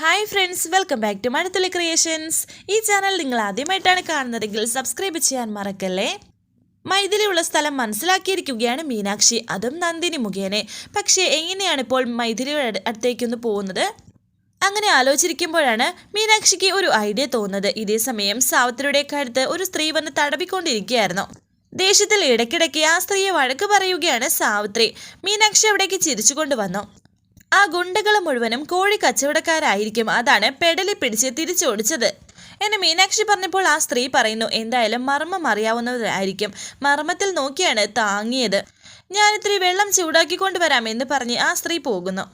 Hi friends welcome back to Mazhathulli creations ഈ channel നിങ്ങൾ ആദ്യമായിട്ടാണ് കാണുന്നതെങ്കിൽ സബ്സ്ക്രൈബ് ചെയ്യാൻ മറക്കല്ലേ? മൈഥിലിയുള്ള സ്ഥലം മനസ്സിലാക്കിയിരിക്കുകയാണ് മീനാക്ഷി അതും നന്ദിനി മുഖേന. പക്ഷേ എങ്ങനെയാണ് ഇപ്പോൾ മൈഥിലിയുടെ അടു- അടുത്തേക്കൊന്ന് പോകുന്നത്? അങ്ങനെ ആലോചിച്ചിരിക്കുമ്പോഴാണ് മീനാക്ഷിക്ക് ഒരു ഐഡിയ തോന്നുന്നത്. ഇതേ സമയം സാവിത്രിയുടെ കഴുത്ത് ഒരു സ്ത്രീ വന്ന് തടവിക്കൊണ്ടിരിക്കുകയായിരുന്നു. ദേഷ്യത്തിൽ ഇടയ്ക്കിടയ്ക്ക് ആ സ്ത്രീയെ വഴക്ക് പറയുകയാണ് സാവിത്രി. മീനാക്ഷി അവിടേക്ക് ചിരിച്ചുകൊണ്ട് വന്നു. ആ ഗുണ്ടകൾ മുഴുവനും കോഴി കച്ചവടക്കാരായിരിക്കും. അതാണ് പെടലി പിടിച്ച് തിരിച്ചോടിച്ചത്. എന്നെ മീനാക്ഷി പറഞ്ഞപ്പോൾ ആ സ്ത്രീ പറയുന്നു എന്തായാലും മർമ്മം അറിയാവുന്നവരായിരിക്കും. മർമ്മത്തിൽ നോക്കിയാണ് താങ്ങിയത്. ഞാനിത്തിരി വെള്ളം ചൂടാക്കിക്കൊണ്ട് കൊണ്ടുവരാം എന്ന് പറഞ്ഞ് ആ സ്ത്രീ പോകുന്നു.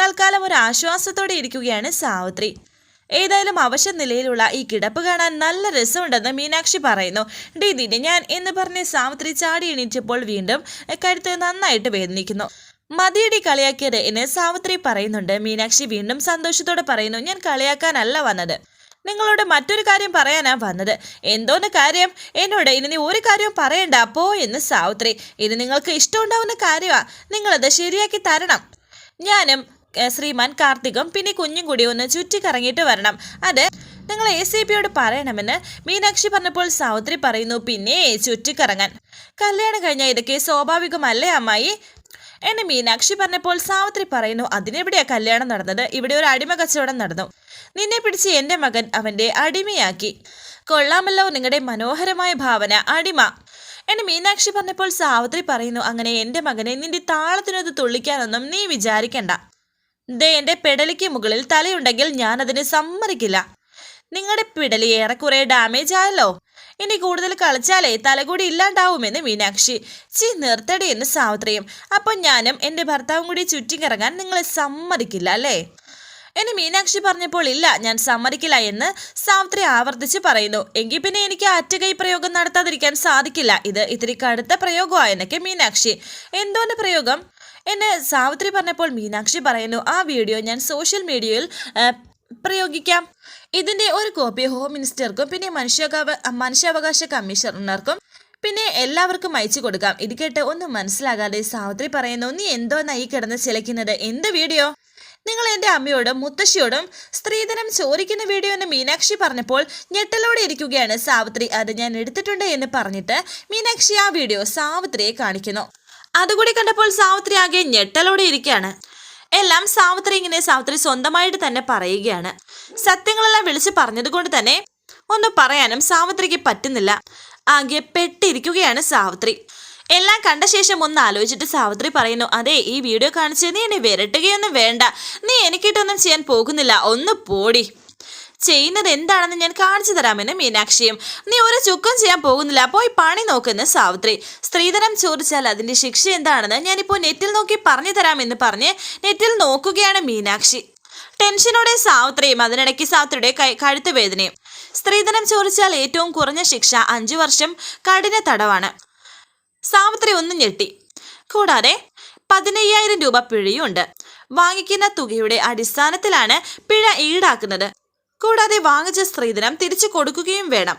തൽക്കാലം ഒരു ആശ്വാസത്തോടെ ഇരിക്കുകയാണ് സാവിത്രി. ഏതായാലും അവശ നിലയിലുള്ള ഈ കിടപ്പ് കാണാൻ നല്ല രസമുണ്ടെന്ന് മീനാക്ഷി പറയുന്നു. ഡീദിനെ ഞാൻ എന്ന് പറഞ്ഞ് സാവിത്രി ചാടി എണീറ്റപ്പോൾ വീണ്ടും കരുത്ത് നന്നായിട്ട് വേദനിക്കുന്നു. മതിയടി കളിയാക്കിയത് എന്ന് സാവിത്രി പറയുന്നുണ്ട്. മീനാക്ഷി വീണ്ടും സന്തോഷത്തോടെ പറയുന്നു ഞാൻ കളിയാക്കാനല്ല വന്നത്. നിങ്ങളോട് മറ്റൊരു കാര്യം പറയാനാ വന്നത്. എന്തോന്ന് കാര്യം? എന്നോട് ഇനി നീ ഒരു കാര്യവും പറയണ്ട. പോ എന്ന് സാവിത്രി. ഇത് നിങ്ങൾക്ക് ഇഷ്ടമുണ്ടാവുന്ന കാര്യമാ നിങ്ങളത് ശരിയാക്കി തരണം. ഞാനും ശ്രീമാൻ കാർത്തികും പിന്നെ കുഞ്ഞും കൂടി ഒന്ന് ചുറ്റിക്കറങ്ങിയിട്ട് വരണം. അത് നിങ്ങൾ എ സി പിയോട് പറയണമെന്ന് മീനാക്ഷി പറഞ്ഞപ്പോൾ സാവിത്രി പറയുന്നു പിന്നെ ചുറ്റിക്കറങ്ങാൻ. കല്യാണം കഴിഞ്ഞാൽ ഇതൊക്കെ സ്വാഭാവികമല്ലേ അമ്മായി? എന്നെ മീനാക്ഷി പറഞ്ഞപ്പോൾ സാവിത്രി പറയുന്നു അതിനെവിടെയാ കല്യാണം നടന്നത്? ഇവിടെ ഒരു അടിമ കച്ചവടം നടന്നു. നിന്നെ പിടിച്ച് എന്റെ മകൻ അവന്റെ അടിമയാക്കി. കൊള്ളാമല്ലോ നിങ്ങളുടെ മനോഹരമായ ഭാവന അടിമ. എന്നെ മീനാക്ഷി പറഞ്ഞപ്പോൾ സാവിത്രി പറയുന്നു അങ്ങനെ എന്റെ മകനെ നിന്റെ താളത്തിനത് തുള്ളിക്കാനൊന്നും നീ വിചാരിക്കണ്ട. ദേ എന്റെ പെടലിക്ക് മുകളിൽ തലയുണ്ടെങ്കിൽ ഞാൻ അതിന് സമ്മതിക്കില്ല. നിങ്ങളുടെ പിടലി ഏറെക്കുറെ ഡാമേജ് ആയല്ലോ. ഇനി കൂടുതൽ കളിച്ചാലേ തലകൂടി ഇല്ലാണ്ടാവുമെന്ന് മീനാക്ഷി. ചി നിർത്തടി എന്ന് സാവിത്രിയും. അപ്പൊ ഞാനും എന്റെ ഭർത്താവും കൂടി ചുറ്റിക്കിറങ്ങാൻ നിങ്ങളെ സമ്മതിക്കില്ല അല്ലേ? എന്നെ മീനാക്ഷി പറഞ്ഞപ്പോൾ ഇല്ല ഞാൻ സമ്മതിക്കില്ല എന്ന് സാവിത്രി ആവർത്തിച്ച് പറയുന്നു. എങ്കിൽ പിന്നെ എനിക്ക് അറ്റകൈ പ്രയോഗം നടത്താതിരിക്കാൻ സാധിക്കില്ല. ഇത് ഇത്തിരി കടുത്ത പ്രയോഗമായെന്നൊക്കെ മീനാക്ഷി. എന്തോന്ന് പ്രയോഗം? എന്നെ സാവിത്രി പറഞ്ഞപ്പോൾ മീനാക്ഷി പറയുന്നു ആ വീഡിയോ ഞാൻ സോഷ്യൽ മീഡിയയിൽ പ്രയോഗിക്കാം. ഇതിന്റെ ഒരു കോപ്പി ഹോം മിനിസ്റ്റർക്കും പിന്നെ മനുഷ്യാവകാശ മനുഷ്യാവകാശ കമ്മീഷണർക്കും പിന്നെ എല്ലാവർക്കും അയച്ചു കൊടുക്കാം. ഇത് കേട്ട് ഒന്നും മനസ്സിലാകാതെ സാവിത്രി പറയുന്നു നീ എന്തോ നൈ കിടന്ന് ചിലയ്ക്കുന്നത്? എന്ത് വീഡിയോ? നിങ്ങൾ എന്റെ അമ്മയോടും മുത്തശ്ശിയോടും സ്ത്രീധനം ചോദിക്കുന്ന വീഡിയോ എന്ന് മീനാക്ഷി പറഞ്ഞപ്പോൾ ഞെട്ടലോടെ ഇരിക്കുകയാണ് സാവിത്രി. അത് ഞാൻ എടുത്തിട്ടുണ്ട് എന്ന് പറഞ്ഞിട്ട് മീനാക്ഷി ആ വീഡിയോ സാവിത്രിയെ കാണിക്കുന്നു. അതുകൂടി കണ്ടപ്പോൾ സാവിത്രി ആകെ ഞെട്ടലോടെ ഇരിക്കുകയാണ്. എല്ലാം സാവിത്രി ഇങ്ങനെ സാവിത്രി സ്വന്തമായിട്ട് തന്നെ പറയുകയാണ്. സത്യങ്ങളെല്ലാം വിളിച്ച് പറഞ്ഞതുകൊണ്ട് തന്നെ ഒന്ന് പറയാനും സാവിത്രിക്ക് പറ്റുന്നില്ല. ആകെ പെട്ടിരിക്കുകയാണ് സാവിത്രി. എല്ലാം കണ്ട ശേഷം ഒന്ന് ആലോചിച്ചിട്ട് സാവിത്രി പറയുന്നു അതെ ഈ വീഡിയോ കാണിച്ച് നീ എന്നെ വിരട്ടുകയൊന്നും വേണ്ട. നീ എനിക്കിട്ടൊന്നും ചെയ്യാൻ പോകുന്നില്ല. ഒന്ന് പോടി. ചെയ്യുന്നത് എന്താണെന്ന് ഞാൻ കാണിച്ചു തരാമെന്ന് മീനാക്ഷിയും നീ ഒരു ചുക്കം ചെയ്യാൻ പോകുന്നില്ല പോയി പണി നോക്കുന്ന സാവിത്രി. സ്ത്രീധനം ചോദിച്ചാൽ അതിന്റെ ശിക്ഷ എന്താണെന്ന് ഞാനിപ്പോൾ നെറ്റിൽ നോക്കി പറഞ്ഞു തരാമെന്ന് പറഞ്ഞ് നെറ്റിൽ നോക്കുകയാണ് മീനാക്ഷി. ടെൻഷനോടെ സാവിത്രിയും അതിനിടയ്ക്ക് സാവിത്രിയുടെ കഴുത്ത് വേദനയും. സ്ത്രീധനം ചോദിച്ചാൽ ഏറ്റവും കുറഞ്ഞ ശിക്ഷ അഞ്ചു വർഷം കഠിന തടവാണ്. സാവിത്രി ഒന്ന് ഞെട്ടി. കൂടാതെ പതിനയ്യായിരം രൂപ പിഴയുണ്ട്. വാങ്ങിക്കുന്ന തുകയുടെ അടിസ്ഥാനത്തിലാണ് പിഴ ഈടാക്കുന്നത്. കൂടാതെ വാങ്ങിച്ച സ്ത്രീധനം തിരിച്ചു കൊടുക്കുകയും വേണം.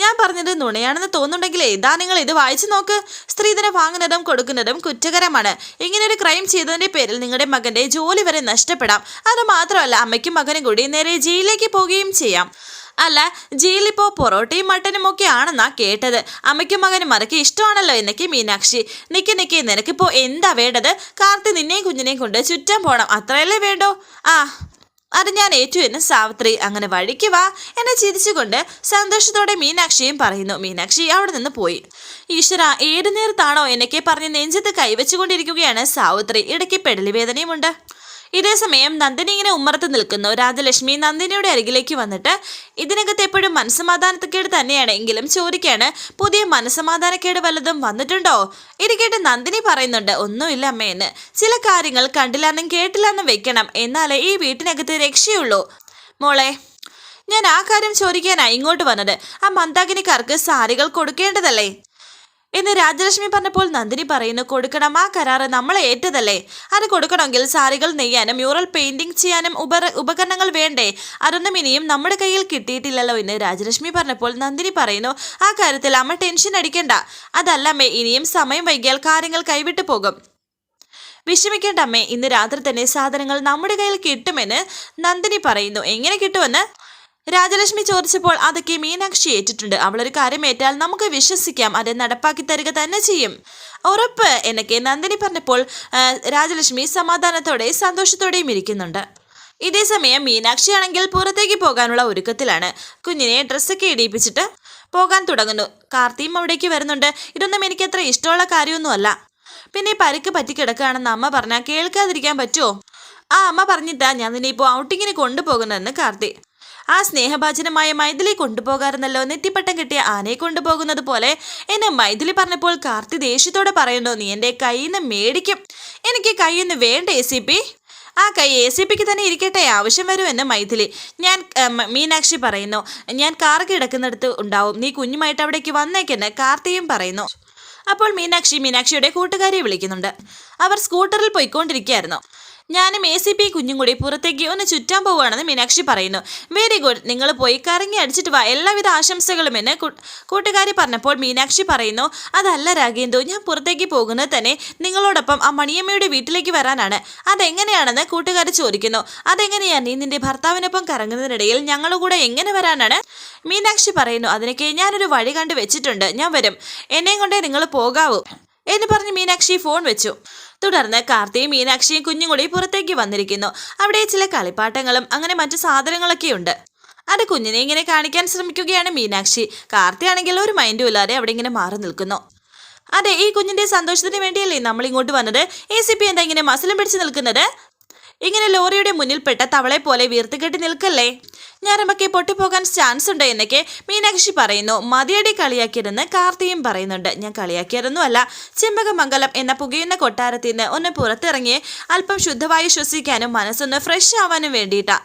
ഞാൻ പറഞ്ഞത് നുണയാണെന്ന് തോന്നുന്നുണ്ടെങ്കിൽ ഇതാ നിങ്ങൾ ഇത് വായിച്ചു നോക്ക്. സ്ത്രീധനം വാങ്ങുന്നതും കൊടുക്കുന്നതും കുറ്റകരമാണ്. ഇങ്ങനൊരു ക്രൈം ചെയ്തതിന്റെ പേരിൽ നിങ്ങളുടെ മകന്റെ ജോലി വരെ നഷ്ടപ്പെടാം. അത് മാത്രമല്ല അമ്മയ്ക്കും മകനും കൂടി നേരെ ജയിലിലേക്ക് പോവുകയും ചെയ്യാം. അല്ല ജയിലിപ്പോ പൊറോട്ടയും മട്ടനും ഒക്കെ ആണെന്നാ കേട്ടത്. അമ്മയ്ക്കും മകനും അതൊക്കെ ഇഷ്ടമാണല്ലോ എന്നൊക്കെ മീനാക്ഷി. നിക്ക് നിക്ക് നിനക്കിപ്പോ എന്താ വേണ്ടത്? കാർത്തി നിന്നെയും കുഞ്ഞിനെയും കൊണ്ട് ചുറ്റാൻ പോണം. അത്രയല്ലേ വേണ്ടോ? ആ അത് ഞാൻ ഏറ്റു എന്ന് സാവിത്രി അങ്ങനെ വഴിക്ക് വാ എന്നെ ചിരിച്ചുകൊണ്ട് സന്തോഷത്തോടെ മീനാക്ഷിയും പറയുന്നു. മീനാക്ഷി അവിടെ നിന്ന് പോയി. ഈശ്വര ഏതു നേരത്താണോ എന്നൊക്കെ പറഞ്ഞ് നെഞ്ചത്ത് കൈവച്ചുകൊണ്ടിരിക്കുകയാണ് സാവിത്രി. ഇടയ്ക്ക് പെടലി വേദനയുമുണ്ട് ഇതേ സമയം നന്ദിനി ഇങ്ങനെ ഉമ്മറത്ത് നിൽക്കുന്നു. രാജലക്ഷ്മി നന്ദിനിയുടെ അരികിലേക്ക് വന്നിട്ട് ഇതിനകത്ത് എപ്പോഴും മനസ്സമാധാനത്തേക്കേട് തന്നെയാണ്. എങ്കിലും ചോദിക്കാണ് പുതിയ മനസ്സമാധാനക്കേട് വല്ലതും വന്നിട്ടുണ്ടോ? ഇത് കേട്ട് നന്ദിനി പറയുന്നുണ്ട് ഒന്നുമില്ല അമ്മയെന്ന് ചില കാര്യങ്ങൾ കണ്ടില്ലെന്നും കേട്ടില്ലെന്നും വെക്കണം. എന്നാലേ ഈ വീട്ടിനകത്ത് രക്ഷയുള്ളൂ. മോളെ ഞാൻ ആ കാര്യം ചോദിക്കാനായി ഇങ്ങോട്ട് വന്നത്. ആ മന്ദാകിനിക്കാർക്ക് സാരികൾ കൊടുക്കേണ്ടതല്ലേ? എന്ന് രാജലക്ഷ്മി പറഞ്ഞപ്പോൾ നന്ദിനി പറയുന്നു കൊടുക്കണം. ആ കരാറ് നമ്മളെ ഏറ്റതല്ലേ? അത് കൊടുക്കണമെങ്കിൽ സാരികൾ നെയ്യാനും മ്യൂറൽ പെയിന്റിംഗ് ചെയ്യാനും ഉപ ഉപകരണങ്ങൾ വേണ്ടേ? അതൊന്നും ഇനിയും നമ്മുടെ കയ്യിൽ കിട്ടിയിട്ടില്ലല്ലോ എന്ന് രാജലക്ഷ്മി പറഞ്ഞപ്പോൾ നന്ദിനി പറയുന്നു ആ കാര്യത്തിൽ അമ്മ ടെൻഷൻ അടിക്കണ്ട. അതല്ലമ്മേ ഇനിയും സമയം വൈകിയാൽ കാര്യങ്ങൾ കൈവിട്ടു പോകും. വിഷമിക്കേണ്ട അമ്മേ ഇന്ന് രാത്രി തന്നെ സാധനങ്ങൾ നമ്മുടെ കയ്യിൽ കിട്ടുമെന്ന് നന്ദിനി പറയുന്നു. എങ്ങനെ കിട്ടുമെന്ന് രാജലക്ഷ്മി ചോദിച്ചപ്പോൾ അതൊക്കെ മീനാക്ഷി ഏറ്റിട്ടുണ്ട്. അവളൊരു കാര്യം ഏറ്റാൽ നമുക്ക് വിശ്വസിക്കാം. അത് നടപ്പാക്കി തരിക തന്നെ ചെയ്യും. ഉറപ്പ് എന്നൊക്കെ നന്ദിനി പറഞ്ഞപ്പോൾ രാജലക്ഷ്മി സമാധാനത്തോടെയും സന്തോഷത്തോടെയും ഇരിക്കുന്നുണ്ട്. ഇതേ സമയം മീനാക്ഷി ആണെങ്കിൽ പുറത്തേക്ക് പോകാനുള്ള ഒരുക്കത്തിലാണ്. കുഞ്ഞിനെ ഡ്രസ്സൊക്കെ ഇടിയിപ്പിച്ചിട്ട് പോകാൻ തുടങ്ങുന്നു. കാർത്തിയും അവിടേക്ക് വരുന്നുണ്ട്. ഇതൊന്നും എനിക്ക് അത്ര ഇഷ്ടമുള്ള കാര്യമൊന്നുമല്ല. പിന്നെ പരുക്ക് പരിക്ക് പറ്റി കിടക്കുകയാണെന്ന് അമ്മ പറഞ്ഞാൽ കേൾക്കാതിരിക്കാൻ പറ്റുമോ? ആ അമ്മ പറഞ്ഞിട്ടാ ഞാൻ നിന്നെ ഇപ്പോൾ ഔട്ടിങ്ങിന് കൊണ്ടുപോകുന്നതെന്ന് കാർത്തി. ആ സ്നേഹഭാചനമായ മൈഥിലി കൊണ്ടുപോകാറുന്നല്ലോ നെറ്റിപ്പട്ടം കിട്ടിയ ആനയെ കൊണ്ടുപോകുന്നത് പോലെ എന്നെ മൈഥിലി പറഞ്ഞപ്പോൾ കാർത്തി ദേഷ്യത്തോടെ പറയുന്നു നീ എന്റെ കയ്യിൽ നിന്ന് മേടിക്കും. എനിക്ക് കയ്യിൽ നിന്ന് വേണ്ട എ സി പി ആ കൈ എ സി പിക്ക് തന്നെ ഇരിക്കട്ടെ ആവശ്യം വരുമെന്ന് മൈഥിലി. ഞാൻ മീനാക്ഷി പറയുന്നു ഞാൻ കാർ കിടക്കുന്നിടത്ത് ഉണ്ടാവും. നീ കുഞ്ഞുമായിട്ട് അവിടേക്ക് വന്നേക്കെന്ന് കാർത്തിയും പറയുന്നു. അപ്പോൾ മീനാക്ഷി മീനാക്ഷിയുടെ കൂട്ടുകാരിയെ വിളിക്കുന്നുണ്ട്. അവർ സ്കൂട്ടറിൽ പോയിക്കൊണ്ടിരിക്കുകയായിരുന്നു. ഞാനും എ സി പി കുഞ്ഞും കൂടി പുറത്തേക്ക് ഒന്ന് ചുറ്റാൻ പോവുകയാണെന്ന് മീനാക്ഷി പറയുന്നു. വെരി ഗുഡ് നിങ്ങൾ പോയി കറങ്ങി അടിച്ചിട്ട് വാ. എല്ലാവിധ ആശംസകളും എന്ന് കൂട്ടുകാരി പറഞ്ഞപ്പോൾ മീനാക്ഷി പറയുന്നു അതല്ല രാഗേന്ദു ഞാൻ പുറത്തേക്ക് പോകുന്നത് തന്നെ നിങ്ങളോടൊപ്പം ആ മണിയമ്മയുടെ വീട്ടിലേക്ക് വരാനാണ്. അതെങ്ങനെയാണെന്ന് കൂട്ടുകാരി ചോദിക്കുന്നു. അതെങ്ങനെയാണ് നീ നിന്റെ ഭർത്താവിനൊപ്പം കറങ്ങുന്നതിനിടയിൽ ഞങ്ങളുടെ കൂടെ എങ്ങനെ വരാനാണ്? മീനാക്ഷി പറയുന്നു അതിനൊക്കെ ഞാനൊരു വഴി കണ്ടു വെച്ചിട്ടുണ്ട്. ഞാൻ വരും. എന്നെയും കൊണ്ടേ നിങ്ങൾ പോകാവൂ. എന്ന് പറഞ്ഞ് മീനാക്ഷി ഫോൺ വെച്ചു. തുടർന്ന് കാർത്തിയും മീനാക്ഷിയും കുഞ്ഞും കൂടി പുറത്തേക്ക് വന്നിരിക്കുന്നു. അവിടെ ചില കളിപ്പാട്ടങ്ങളും അങ്ങനെ മറ്റു സാധനങ്ങളൊക്കെ ഉണ്ട് അത് കുഞ്ഞിനെ ഇങ്ങനെ കാണിക്കാൻ ശ്രമിക്കുകയാണ് മീനാക്ഷി. കാർത്തി ആണെങ്കിൽ ഒരു മൈൻഡും ഇല്ലാതെ അവിടെ ഇങ്ങനെ മാറി നിൽക്കുന്നു. അതെ ഈ കുഞ്ഞിന്റെ സന്തോഷത്തിന് വേണ്ടിയല്ലേ നമ്മൾ ഇങ്ങോട്ട് വന്നത്? എ സി പി എന്താ ഇങ്ങനെ മസിലും പിടിച്ച് നിൽക്കുന്നത്? ഇങ്ങനെ ലോറിയുടെ മുന്നിൽപ്പെട്ട തവളെ പോലെ വീർത്തുകെട്ടി നിൽക്കല്ലേ? ഞാനമ്മക്ക് പൊട്ടിപ്പോകാൻ ചാൻസ് ഉണ്ട് എന്നൊക്കെ മീനാക്ഷി പറയുന്നു. മതിയടി കളിയാക്കിയതെന്ന് കാർത്തിയും പറയുന്നുണ്ട്. ഞാൻ കളിയാക്കിയതൊന്നും അല്ല. ചെമ്പകമംഗലം എന്ന പുകയുന്ന കൊട്ടാരത്തിൽ നിന്ന് ഒന്ന് പുറത്തിറങ്ങി അല്പം ശുദ്ധവായു ശ്വസിക്കാനും മനസ്സൊന്ന് ഫ്രഷ് ആവാനും വേണ്ടിയിട്ടാ.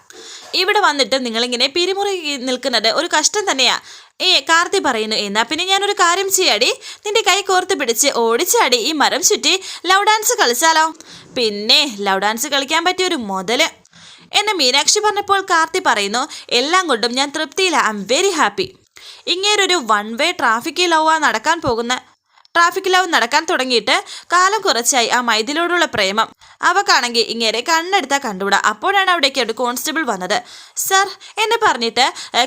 ഇവിടെ വന്നിട്ട് നിങ്ങളിങ്ങനെ പിരിമുറുകി നിൽക്കുന്നത് ഒരു കഷ്ടം തന്നെയാ. ഏ കാർത്തി പറയുന്നു എന്നാ പിന്നെ ഞാനൊരു കാര്യം ചെയ്യാടി. നിന്റെ കൈ കോർത്ത് പിടിച്ച് ഓടിച്ചാടി ഈ മരം ചുറ്റി. ലവ് ഡാൻസ് കളിച്ചാലോ? പിന്നെ ലവ് ഡാൻസ് കളിക്കാൻ പറ്റിയ ഒരു മുതൽ. എന്നെ മീനാക്ഷി പറഞ്ഞപ്പോൾ കാർത്തി പറയുന്നു എല്ലാം കൊണ്ടും ഞാൻ തൃപ്തിയില്ല ഐ എം വെരി ഹാപ്പി ഇങ്ങേരൊരു വൺ വേ ട്രാഫിക് ലവ് നടക്കാൻ പോകുന്ന ട്രാഫിക് ലവ് നടക്കാൻ തുടങ്ങിയിട്ട് കാലം കുറച്ചായി ആ മൈതിലോടുള്ള പ്രേമം. അവക്കാണെങ്കിൽ ഇങ്ങേരെ കണ്ണെടുത്താൽ കണ്ടുകൂടാ അപ്പോഴാണ് അവിടേക്ക് ഒരു കോൺസ്റ്റബിൾ വന്നത്. സർ എന്നെ പറഞ്ഞിട്ട്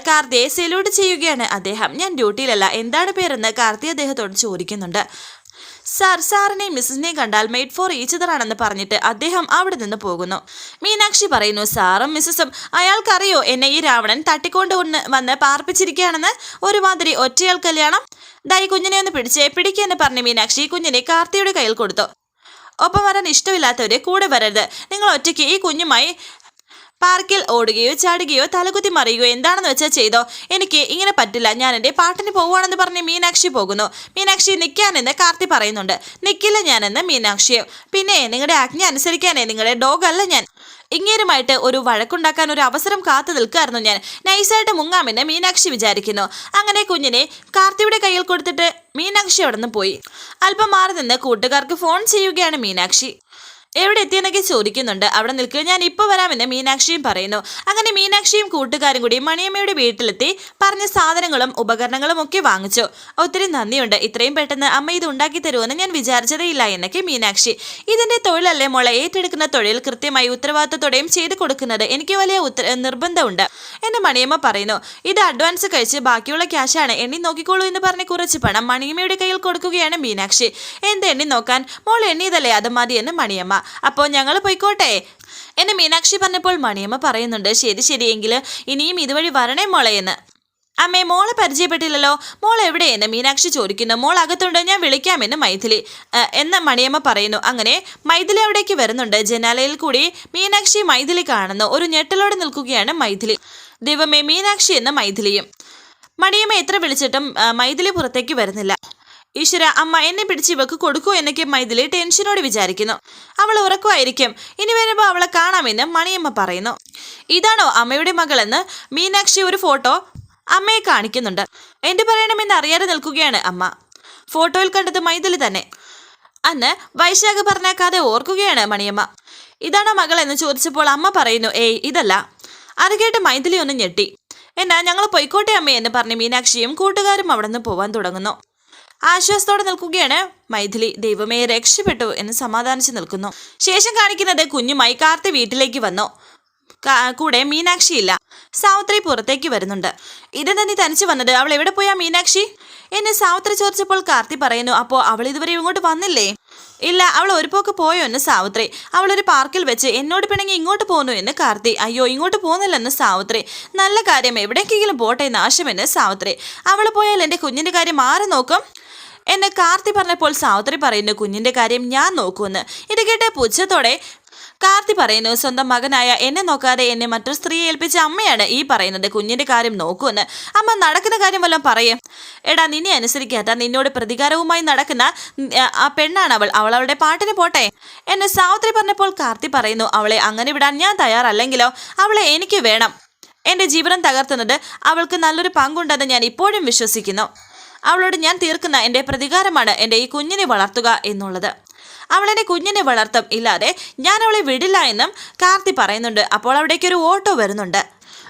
കാർത്തിയെ സെല്യൂട്ട് ചെയ്യുകയാണ് അദ്ദേഹം. ഞാൻ ഡ്യൂട്ടിയിലല്ല. എന്താണ് പേരെന്ന് കാർത്തി അദ്ദേഹത്തോട് ചോദിക്കുന്നുണ്ട്. സാർ സാറിനെയും മിസ്സിനെയും കണ്ടാൽ മെയ്ഡ് ഫോർ ഈച്ചതർ ആണെന്ന് പറഞ്ഞിട്ട് അദ്ദേഹം അവിടെ നിന്ന് പോകുന്നു. മീനാക്ഷി പറയുന്നു സാറും മിസ്സസും അയാൾക്കറിയോ എന്നെ ഈ രാവണൻ തട്ടിക്കൊണ്ട് വന്ന് പാർപ്പിച്ചിരിക്കുകയാണെന്ന്? ഒരുമാതിരി ഒറ്റയാൾ കല്യാണം ഈ കുഞ്ഞിനെ ഒന്ന് പിടിച്ചേ പിടിക്കെന്ന് പറഞ്ഞ് മീനാക്ഷി കുഞ്ഞിനെ കാർത്തിയുടെ കയ്യിൽ കൊടുത്തു. ഒപ്പം വരാൻ ഇഷ്ടമില്ലാത്തവരെ കൂടെ വരരുത്. നിങ്ങൾ ഒറ്റയ്ക്ക് ഈ കുഞ്ഞുമായി പാർക്കിൽ ഓടുകയോ ചാടുകയോ തലകുത്തി മറിയുകയോ എന്താണെന്ന് വെച്ചാൽ ചെയ്തോ? എനിക്ക് ഇങ്ങനെ പറ്റില്ല. ഞാൻ എന്റെ പാട്ടിന് പോവുകയാണെന്ന് പറഞ്ഞ് മീനാക്ഷി പോകുന്നു. മീനാക്ഷി നിൽക്കാനെന്ന് കാർത്തി പറയുന്നുണ്ട്. നിൽക്കില്ല ഞാനെന്ന് മീനാക്ഷിയും. പിന്നെ നിങ്ങളുടെ ആജ്ഞ അനുസരിക്കാനേ നിങ്ങളുടെ ഡോഗ് അല്ല ഞാൻ. ഇങ്ങേരുമായിട്ട് ഒരു വഴക്കുണ്ടാക്കാൻ ഒരു അവസരം കാത്തു നിൽക്കായിരുന്നു ഞാൻ. നൈസായിട്ട് മുങ്ങാമെന്ന് മീനാക്ഷി വിചാരിക്കുന്നു. അങ്ങനെ കുഞ്ഞിനെ കാർത്തിയുടെ കയ്യിൽ കൊടുത്തിട്ട് മീനാക്ഷി അവിടെ നിന്ന് പോയി. അല്പം മാറി നിന്ന് കൂട്ടുകാർക്ക് ഫോൺ ചെയ്യുകയാണ് മീനാക്ഷി. എവിടെ എത്തിയെന്നൊക്കെ ചോദിക്കുന്നുണ്ട്. അവിടെ നിൽക്കുക. ഞാൻ ഇപ്പോൾ വരാമെന്ന് മീനാക്ഷിയും പറയുന്നു. അങ്ങനെ മീനാക്ഷിയും കൂട്ടുകാരും കൂടി മണിയമ്മയുടെ വീട്ടിലെത്തി പറഞ്ഞ സാധനങ്ങളും ഉപകരണങ്ങളും ഒക്കെ വാങ്ങിച്ചു. ഒത്തിരി നന്ദിയുണ്ട്. ഇത്രയും പെട്ടെന്ന് അമ്മ ഇത് ഉണ്ടാക്കി തരുമെന്ന് ഞാൻ വിചാരിച്ചതേ ഇല്ല എന്നൊക്കെ മീനാക്ഷി. ഇതിന്റെ തൊഴിലല്ലേ മോളെ? ഏറ്റെടുക്കുന്ന തൊഴിൽ കൃത്യമായി ഉത്തരവാദിത്തത്തോടെയും ചെയ്തു കൊടുക്കുന്നത്. എനിക്ക് വലിയ ഉത്തര നിർബന്ധമുണ്ട് എന്ന് മണിയമ്മ പറയുന്നു. ഇത് അഡ്വാൻസ് കഴിച്ച് ബാക്കിയുള്ള ക്യാഷാണ് എണ്ണി നോക്കിക്കോളൂ എന്ന് പറഞ്ഞ് കുറച്ച് പണം മണിയമ്മയുടെ കയ്യിൽ കൊടുക്കുകയാണ് മീനാക്ഷി. എന്ത് എണ്ണി നോക്കാൻ? മോൾ എണ്ണിയതല്ലേ അത് മതി എന്ന് മണിയമ്മ. അപ്പോൾ ഞങ്ങൾ പോയിക്കോട്ടെ. എന്നെ മീനാക്ഷി പറഞ്ഞപ്പോൾ മണിയമ്മ പറയുന്നുണ്ട് ശരി ശരിയെങ്കിൽ ഇനിയും ഇതുവഴി വരണേ മോളെ എന്ന്. അമ്മേ മോളെ പരിചയപ്പെട്ടില്ലല്ലോ. മോൾ എവിടെയെന്ന് മീനാക്ഷി ചോദിക്കുന്നു. മോൾ അകത്തുണ്ട് ഞാൻ വിളിക്കാമെന്ന് മൈഥിലി. "ആ, എന്ന് മണിയമ്മ പറയുന്നു. അങ്ങനെ മൈഥിലി അവിടേക്ക് വരുന്നുണ്ട്. ജനാലയിൽ കൂടി മീനാക്ഷി മൈഥിലി കാണുന്നു. ഒരു ഞെട്ടലോടെ നിൽക്കുകയാണ് മൈഥിലി. ദൈവമേ മീനാക്ഷി എന്ന മൈഥിലിയും. മണിയമ്മ എത്ര വിളിച്ചിട്ടും മൈഥിലി പുറത്തേക്ക് വരുന്നില്ല. ഈശ്വര അമ്മ എന്നെ പിടിച്ച് ഇവക്ക് കൊടുക്കൂ എന്നൊക്കെ മൈഥിലി ടെൻഷനോട് വിചാരിക്കുന്നു. അവൾ ഉറക്കുമായിരിക്കും. ഇനി വരുമ്പോൾ അവളെ കാണാമെന്ന് മണിയമ്മ പറയുന്നു. ഇതാണോ അമ്മയുടെ മകളെന്ന് മീനാക്ഷി ഒരു ഫോട്ടോ അമ്മയെ കാണിക്കുന്നുണ്ട്. എന്ത് പറയണമെന്ന് അറിയാതെ നിൽക്കുകയാണ് അമ്മ. ഫോട്ടോയിൽ കണ്ടത് മൈഥിലി തന്നെ. അന്ന് വൈശാഖ് പറഞ്ഞേക്കാതെ ഓർക്കുകയാണ് മണിയമ്മ. ഇതാണോ മകൾ എന്ന് ചോദിച്ചപ്പോൾ അമ്മ പറയുന്നു ഏയ് ഇതല്ല. അത് കേട്ട് മൈഥിലി ഒന്ന് ഞെട്ടി. എന്നാ ഞങ്ങൾ പൊയ്ക്കോട്ടെ അമ്മേ എന്ന് പറഞ്ഞ് മീനാക്ഷിയും കൂട്ടുകാരും അവിടെ നിന്ന് പോവാൻ തുടങ്ങുന്നു. ആശ്വാസത്തോടെ നിൽക്കുകയാണ്. മൈഥിലി ദൈവമേ രക്ഷപ്പെട്ടു എന്ന് സമാധാനിച്ചു നിൽക്കുന്നു. ശേഷം കാണിക്കുന്നത് കുഞ്ഞുമായി കാർത്തി വീട്ടിലേക്ക് വന്നു. കൂടെ മീനാക്ഷി ഇല്ല സാവിത്രി പുറത്തേക്ക് വരുന്നുണ്ട്. ഇതെന്താ നീ തനിച്ച് വന്നത്. അവൾ എവിടെ പോയാ മീനാക്ഷി? എന്നെ സാവിത്രി ചോദിച്ചപ്പോൾ കാർത്തി പറയുന്നു അപ്പോൾ അവൾ ഇതുവരെ ഇങ്ങോട്ട് വന്നില്ലേ? ഇല്ല അവൾ ഒരു പോക്ക് പോയോ? എന്ന് സാവിത്രി. അവൾ ഒരു പാർക്കിൽ വെച്ച് എന്നോട് പിണങ്ങി ഇങ്ങോട്ട് പോന്നു എന്ന് കാർത്തി. അയ്യോ ഇങ്ങോട്ട് പോകുന്നില്ലെന്ന് സാവിത്രി. നല്ല കാര്യം. എവിടേക്കെങ്കിലും പോട്ടെ നാശമെന്ന് സാവിത്രി. അവൾ പോയാൽ എന്റെ കുഞ്ഞിന്റെ കാര്യം മാറി നോക്കും? എന്നെ കാർത്തി പറഞ്ഞപ്പോൾ സാവിത്രി പറയുന്നു കുഞ്ഞിന്റെ കാര്യം ഞാൻ നോക്കുമെന്ന് ഇത് കേട്ട പുച്ഛത്തോടെ കാർത്തി പറയുന്നു സ്വന്തം മകനായ എന്നെ നോക്കാതെ എന്നെ മറ്റൊരു സ്ത്രീയെ ഏൽപ്പിച്ച അമ്മയാണ് ഈ പറയുന്നത്. കുഞ്ഞിന്റെ കാര്യം നോക്കുമെന്ന് അമ്മ നടക്കുന്ന കാര്യം വല്ലതും പറയേ. എടാ നിന്നെ അനുസരിക്കാത്ത നിന്നോട് പ്രതികാരവുമായി നടക്കുന്ന ആ പെണ്ണാണ് അവൾ. അവൾ അവളുടെ പാട്ടിന് പോട്ടെ. എന്നെ സാവിത്രി പറഞ്ഞപ്പോൾ കാർത്തി പറയുന്നു അവളെ അങ്ങനെ വിടാൻ ഞാൻ തയ്യാറല്ലെങ്കിലോ? അവളെ എനിക്ക് വേണം. എന്റെ ജീവിതം തകർത്തുന്നത് അവൾക്ക് നല്ലൊരു പങ്കുണ്ടെന്ന് ഞാൻ ഇപ്പോഴും വിശ്വസിക്കുന്നു. അവളോട് ഞാൻ തീർക്കുന്ന എന്റെ പ്രതികാരമാണ് എന്റെ ഈ കുഞ്ഞിനെ വളർത്തുക എന്നുള്ളത്. അവളെന്റെ കുഞ്ഞിനെ വളർത്തും ഇല്ലാതെ ഞാൻ അവളെ വിടില്ല എന്നും കാർത്തി പറയുന്നുണ്ട്. അപ്പോൾ അവിടേക്ക് ഒരു ഓട്ടോ വരുന്നുണ്ട്.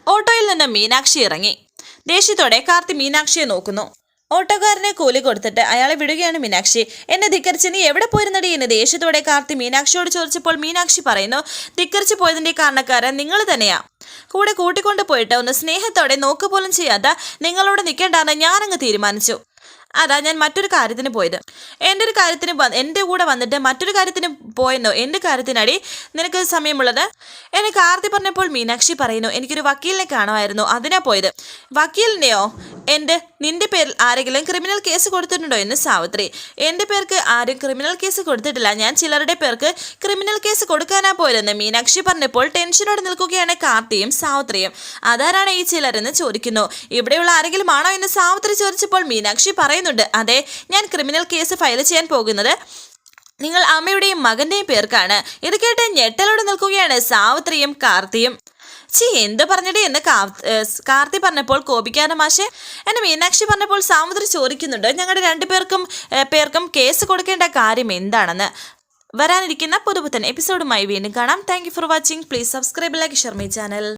ഓട്ടോയിൽ നിന്ന് മീനാക്ഷി ഇറങ്ങി. ദേഷ്യത്തോടെ കാർത്തി മീനാക്ഷിയെ നോക്കുന്നു. ഓട്ടോക്കാരനെ കൂലി കൊടുത്തിട്ട് അയാളെ വിടുകയാണ് മീനാക്ഷി. എന്നെ ധിക്കരിച്ച് നീ എവിടെ പോയിരുന്നടി എന്ന് ദേഷ്യത്തോടെ കാർത്തി മീനാക്ഷിയോട് ചോദിച്ചപ്പോൾ മീനാക്ഷി പറയുന്നു ധിക്കരിച്ച് പോയതിന്റെ കാരണക്കാരൻ നിങ്ങൾ തന്നെയാ. കൂടെ കൂട്ടിക്കൊണ്ട് പോയിട്ട് ഒന്ന് സ്നേഹത്തോടെ നോക്ക് പോലും ചെയ്യാത്ത നിങ്ങളോട് നിൽക്കേണ്ടെന്ന് ഞാനങ്ങ് തീരുമാനിച്ചു. അതാ ഞാൻ മറ്റൊരു കാര്യത്തിന് പോയത്. എന്റെ ഒരു കാര്യത്തിന് എന്റെ കൂടെ വന്നിട്ട് മറ്റൊരു കാര്യത്തിന് പോയെന്നോ? എന്റെ കാര്യത്തിനടി നിനക്ക് സമയമുള്ളത്? എന്നെ കാർത്തി പറഞ്ഞപ്പോൾ മീനാക്ഷി പറയുന്നു എനിക്കൊരു വക്കീലിനെ കാണുമായിരുന്നു. അതിനാ പോയത്. വക്കീലിനെയോ? എന്റെ നിന്റെ പേരിൽ ആരെങ്കിലും ക്രിമിനൽ കേസ് കൊടുത്തിട്ടുണ്ടോ എന്ന് സാവിത്രി. എന്റെ പേർക്ക് ആരും ക്രിമിനൽ കേസ് കൊടുത്തിട്ടില്ല. ഞാൻ ചിലരുടെ പേർക്ക് ക്രിമിനൽ കേസ് കൊടുക്കാനാ പോയതെന്ന് മീനാക്ഷി പറഞ്ഞപ്പോൾ ടെൻഷനോടെ നിൽക്കുകയാണ് കാർത്തിയും സാവിത്രിയും. അതാരാണ് ഈ ചിലരെന്ന് ചോദിക്കുന്നു. ഇവിടെയുള്ള ആരെങ്കിലും ആണോ എന്ന് സാവിത്രി ചോദിച്ചപ്പോൾ മീനാക്ഷി പറയുന്നുണ്ട്. അതെ ഞാൻ ക്രിമിനൽ കേസ് ഫയൽ ചെയ്യാൻ പോകുന്നത് നിങ്ങൾ അമ്മയുടെയും മകന്റെയും പേർക്കാണ്. ഇത് കേട്ട് ഞെട്ടലോടെ നിൽക്കുകയാണ് സാവിത്രിയും കാർത്തിയും. ചി എന്ത് പറഞ്ഞടി? എന്ന് കാർത്തി പറഞ്ഞപ്പോൾ കോപിക്കാന മാഷെ എന്നെ മീനാക്ഷി പറഞ്ഞപ്പോൾ സാമുദ്രി ചോദിക്കുന്നുണ്ട് ഞങ്ങളുടെ രണ്ടുപേർക്കും പേർക്കും കേസ് കൊടുക്കേണ്ട കാര്യം എന്താണെന്ന്? വരാനിരിക്കുന്ന പുതുപുത്തൻ എപ്പിസോഡുമായി വീണ്ടും കാണാം. Thank for watching please subscribe like Sharmi channel